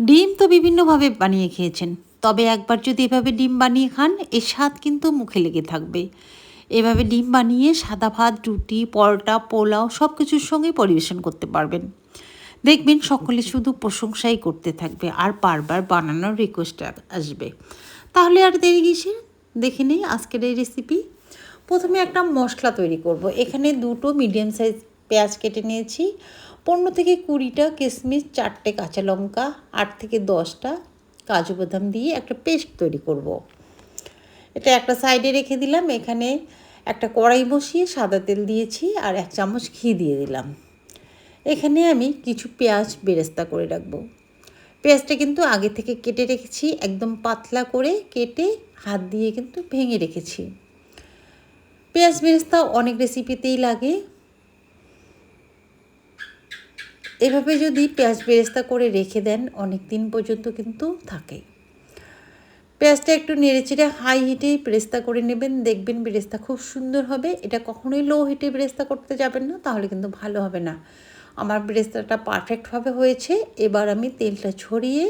ডিম তো বিভিন্নভাবে বানিয়ে খেয়েছেন। তবে একবার যদি এভাবে ডিম বানিয়ে খান এর স্বাদ কিন্তু মুখে লেগে থাকবে। এভাবে ডিম বানিয়ে সাদা ভাত, রুটি, পরোটা, পোলাও সব কিছুর সঙ্গে পরিবেশন করতে পারবেন। দেখবেন সকলে শুধু প্রশংসাই করতে থাকবে আর বারবার বানানোর রিকোয়েস্ট আসবে। তাহলে আর দেরি কিসের? দেখে নেই আজকের এই রেসিপি প্রথমে একটা মশলা তৈরি করব। এখানে দুটো মিডিয়াম সাইজ পেঁয়াজ কেটে নিয়েছি। পনেরো থেকে কুড়িটা কিশমিশ চারটে কাঁচা লঙ্কা, আট থেকে দশটা কাজু বাদাম দিয়ে একটা পেস্ট তৈরি করব। এটা একটা সাইডে রেখে দিলাম, এখানে একটা কড়াই বসিয়ে সাদা তেল দিয়েছি আর এক চামচ ঘি দিয়ে দিলাম। এখানে আমি কিছু পেঁয়াজ বেরেস্তা করে রাখব। পেঁয়াজটা কিন্তু আগে থেকে কেটে রেখেছি, একদম পাতলা করে কেটে হাত দিয়ে কিন্তু ভেঙে রেখেছি। পেঁয়াজ বেরেস্তা অনেক রেসিপিতেই লাগে এভাবে যদি পেঁয়াজ বেরেস্তা করে রেখে দেন অনেক দিন পর্যন্ত কিন্তু থাকে পেঁয়াজটা একটু নেড়েচেড়ে হাই হিটে বেরেস্তা করে নেবেন, দেখবেন বেরেস্তা খুব সুন্দর হবে। এটা কখনোই লো হিটে বেরেস্তা করতে যাবেন না, তাহলে কিন্তু ভালো হবে না। আমার বেরেস্তাটা পারফেক্টভাবে হয়েছে, এবার আমি তেলটা ছড়িয়ে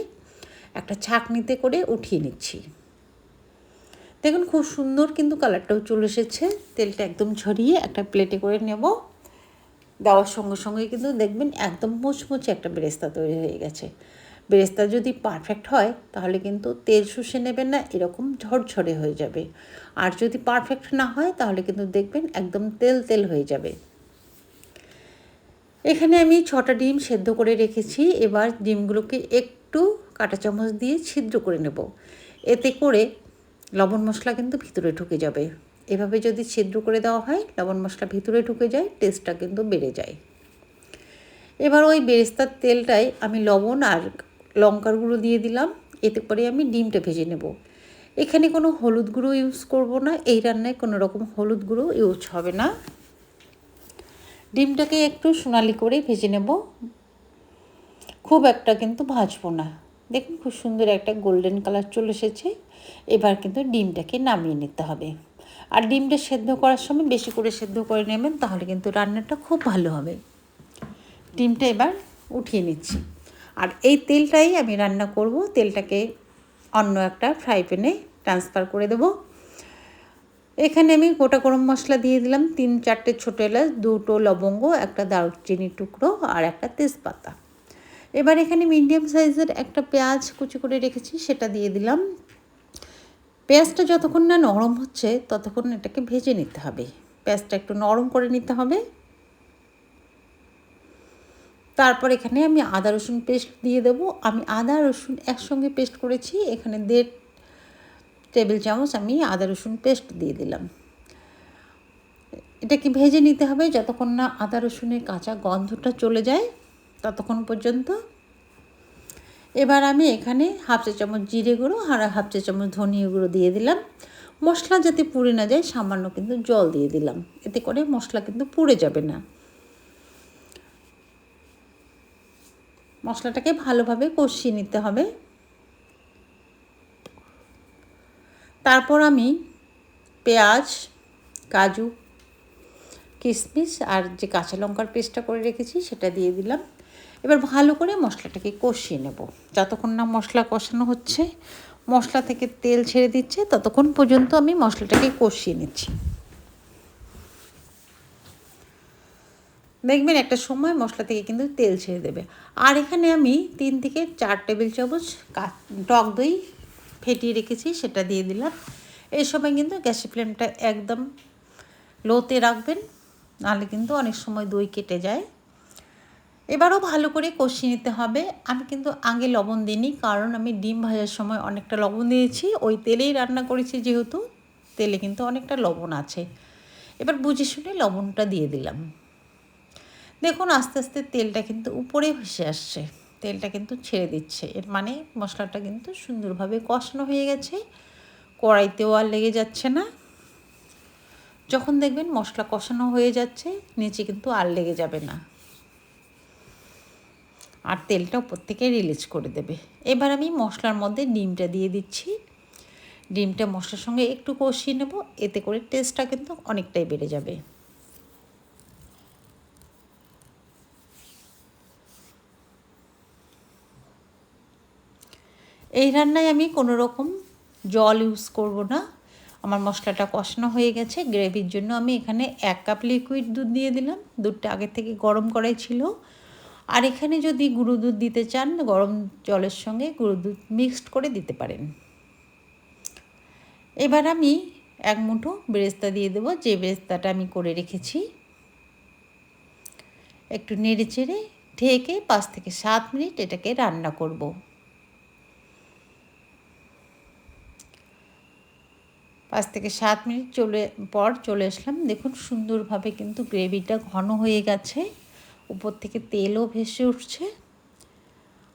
একটা ছাঁকনিতে করে উঠিয়ে নিচ্ছি। দেখুন খুব সুন্দর কিন্তু কালারটাও চলে এসেছে। তেলটা একদম ছড়িয়ে একটা প্লেটে করে নেব। দেওয়ার সঙ্গে সঙ্গে কিন্তু দেখবেন একদম মুচমুচে একটা বেরেস্তা তৈরি হয়ে গেছে। বেরেস্তা যদি পারফেক্ট হয়, তাহলে কিন্তু তেল শুষে নেবেন না, এরকম ঝরঝরে হয়ে যাবে। আর যদি পারফেক্ট না হয়, তাহলে কিন্তু দেখবেন একদম তেল তেল হয়ে যাবে। এখানে আমি ছটা ডিম সেদ্ধ করে রেখেছি। এবার ডিমগুলোকে একটু কাঁটা চামচ দিয়ে ছিদ্র করে নেব। এতে করে লবণ মশলা কিন্তু ভিতরে ঢুকে যাবে। এভাবে যদি ছিদ্র করে দেওয়া হয়, লবণ মশলা ভিতরে ঢুকে যায় টেস্টটা কিন্তু বেড়ে যায়। এবার ওই বেরেস্তার তেলটাই আমি লবণ আর লঙ্কার গুঁড়ো দিয়ে দিলাম, এতে করে আমি ডিমটা ভেজে নেব। এখানে কোনো হলুদ গুঁড়ো ইউজ করব না, এই রান্নায় কোনো রকম হলুদ গুঁড়ো ইউজ হবে না। ডিমটাকে একটু সোনালি করে ভেজে নেব। খুব একটা কিন্তু ভাজবো না। দেখুন খুব সুন্দর একটা গোল্ডেন কালার চলে এসেছে। এবার কিন্তু ডিমটাকে নামিয়ে নিতে হবে। আর ডিমটা সেদ্ধ করার সময় বেশি করে সেদ্ধ করে নেবেন, তাহলে কিন্তু রান্নাটা খুব ভালো হবে। ডিমটা এবার উঠিয়ে নিচ্ছি। আর এই তেলটাই আমি রান্না করব, তেলটাকে অন্য একটা ফ্রাই প্যানে ট্রান্সফার করে দেব। এখানে আমি গোটা গরম মশলা দিয়ে দিলাম, তিন চারটে ছোটো এলাচ, দুটো লবঙ্গ, একটা দারুচিনির টুকরো আর একটা তেজপাতা। এবার এখানে মিডিয়াম সাইজের একটা পেঁয়াজ কুচি করে রেখেছি, সেটা দিয়ে দিলাম। পেঁয়াজটা যতক্ষণ না নরম হচ্ছে, ততক্ষণ এটাকে ভেজে নিতে হবে। পেঁয়াজটা একটু নরম করে নিতে হবে। তারপর এখানে আমি আদা রসুন পেস্ট দিয়ে দেবো। আমি আদা রসুন একসঙ্গে পেস্ট করেছি। এখানে দেড় টেবিল চামচ আমি আদা রসুন পেস্ট দিয়ে দিলাম। এটাকে ভেজে নিতে হবে। যতক্ষণ না আদা রসুনের কাঁচা গন্ধটা চলে যায়, ততক্ষণ পর্যন্ত এবার আমি এখানে হাফ চা চামচ জিরে গুঁড়ো আর হাফ চা চামচ ধনিয়া গুঁড়ো দিয়ে দিলাম। মশলা যাতে পুড়ে না যায়, সামান্য কিন্তু জল দিয়ে দিলাম। এতে করে মশলা কিন্তু পুড়ে যাবে না। মশলাটাকে ভালোভাবে কষিয়ে নিতে হবে। তারপর আমি পেঁয়াজ, কাজু, কিশমিশ আর যে কাঁচা লঙ্কার পেস্টটা করে রেখেছি, সেটা দিয়ে দিলাম। এবার ভালো করে মশলাটাকে কষিয়ে নেব। যতক্ষণ না মশলা কষানো হচ্ছে, মশলা থেকে তেল ছেড়ে দিচ্ছে, ততক্ষণ পর্যন্ত আমি মশলাটাকে কষিয়ে নিচ্ছি। দেখবেন একটা সময় মশলা থেকে কিন্তু তেল ছেড়ে দেবে। আর এখানে আমি তিন থেকে চার টেবিল চামচ টক দই ফেটিয়ে রেখেছি, সেটা দিয়ে দিলাম। এই সময় কিন্তু গ্যাসের ফ্লেমটা একদম লোতে রাখবেন, নাহলে কিন্তু অনেক সময় দই কেটে যায়। এবারও ভালো করে কষিয়ে নিতে হবে। আমি কিন্তু আগে লবণ দিইনি, কারণ আমি ডিম ভাজার সময় অনেকটা লবণ দিয়েছি। ওই তেলেই রান্না করেছি যেহেতু, তেলে কিন্তু অনেকটা লবণ আছে। এবার বুঝে শুনে লবণটা দিয়ে দিলাম। দেখুন, আস্তে আস্তে তেলটা কিন্তু উপরে ভেসে আসছে। তেলটা কিন্তু ছেড়ে দিচ্ছে। এর মানে মশলাটা কিন্তু সুন্দরভাবে কষানো হয়ে গেছে। কড়াইতেও আর লেগে যাচ্ছে না। যখন দেখবেন মশলা কষানো হয়ে যাচ্ছে, নিচে কিন্তু আর লেগে যাবে না। আর তেলটা উপর থেকে রিলিজ করে দেবে। এবার আমি মশলার মধ্যে ডিমটা দিয়ে দিচ্ছি। ডিমটা মশলার সঙ্গে একটু কষিয়ে নেব, এতে করে টেস্টটা কিন্তু অনেকটাই বেড়ে যাবে। এই রান্নায় আমি কোনো রকম জল ইউজ করব না। আমার মশলাটা কষানো হয়ে গেছে। গ্রেভির জন্য আমি এখানে এক কাপ লিকুইড দুধ দিয়ে দিলাম। দুধটা আগে থেকে গরম করাই ছিল। আর এখানে যদি গুঁড়ো দুধ দিতে চান, গরম জলের সঙ্গে গুঁড়ো দুধ মিক্সড করে দিতে পারেন। এবার আমি এক মুঠো বেরেস্তা দিয়ে দেবো। যে বেরেস্তাটা আমি করে রেখেছি, একটু নেড়ে চেড়ে ঢেকে পাঁচ থেকে সাত মিনিট এটাকে রান্না করব। পাঁচ থেকে সাত মিনিট চলে, পর চলে আসলাম। দেখুন, সুন্দরভাবে কিন্তু গ্রেভিটা ঘন হয়ে গেছে। উপর থেকে তেলও ভেসে উঠছে।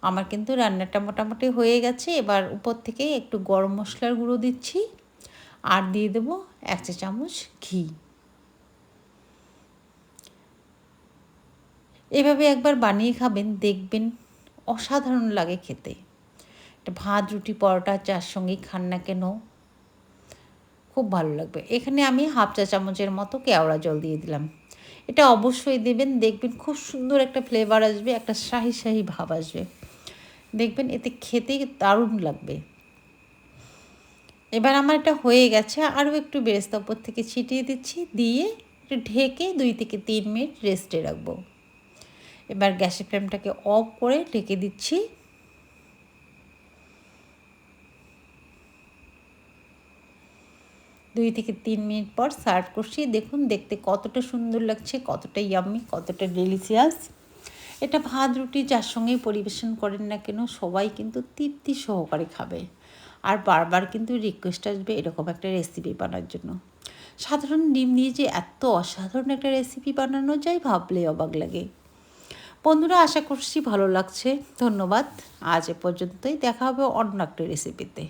আমার কিন্তু রান্নাটা মোটামুটি হয়ে গেছে। এবার উপর থেকে একটু গরম মশলার গুঁড়ো দিচ্ছি আর দিয়ে দেবো এক চা চামচ ঘি। এভাবে একবার বানিয়ে খাবেন, দেখবেন অসাধারণ লাগে খেতে। এটা ভাত, রুটি, পরোটা, চার সঙ্গেই খান না কেন, খুব ভালো লাগবে। এখানে আমি হাফ চা চামচের মতো কেওড়া জল দিয়ে দিলাম। এটা অবশ্যই দেবেন। দেখবেন খুব সুন্দর একটা ফ্লেভার আসবে, একটা শাহি শাহি ভাব আসবে। দেখবেন এতে খেতে দারুণ লাগবে। এবার আমার এটা হয়ে গেছে, আরও একটু বেরেস্তা উপর থেকে ছিটিয়ে দিচ্ছি, দিয়ে একটু ঢেকে দুই থেকে তিন মিনিট রেস্টে রাখব। এবার গ্যাসের ফ্লেমটাকে অফ করে ঢেকে দিচ্ছি। দুই থেকে তিন মিনিট পর সার্ভ করছি। দেখুন, দেখতে কতটা সুন্দর লাগছে, কতটা ইয়াম্মি কতটা ডেলিশিয়াস এটা ভাত, রুটি যার সঙ্গেই পরিবেশন করেন না কেন, সবাই কিন্তু তৃপ্তি সহকারে খাবে। আর বারবার কিন্তু রিকোয়েস্ট আসবে এরকম একটা রেসিপি বানার জন্য। সাধারণ ডিম দিয়ে যে এত অসাধারণ একটা রেসিপি বানানো যায়, ভাবলে অবাক লাগে। বন্ধুরা, আশা করছি ভালো লাগছে। ধন্যবাদ। আজ এ পর্যন্তই। দেখা হবে অন্য একটা রেসিপিতে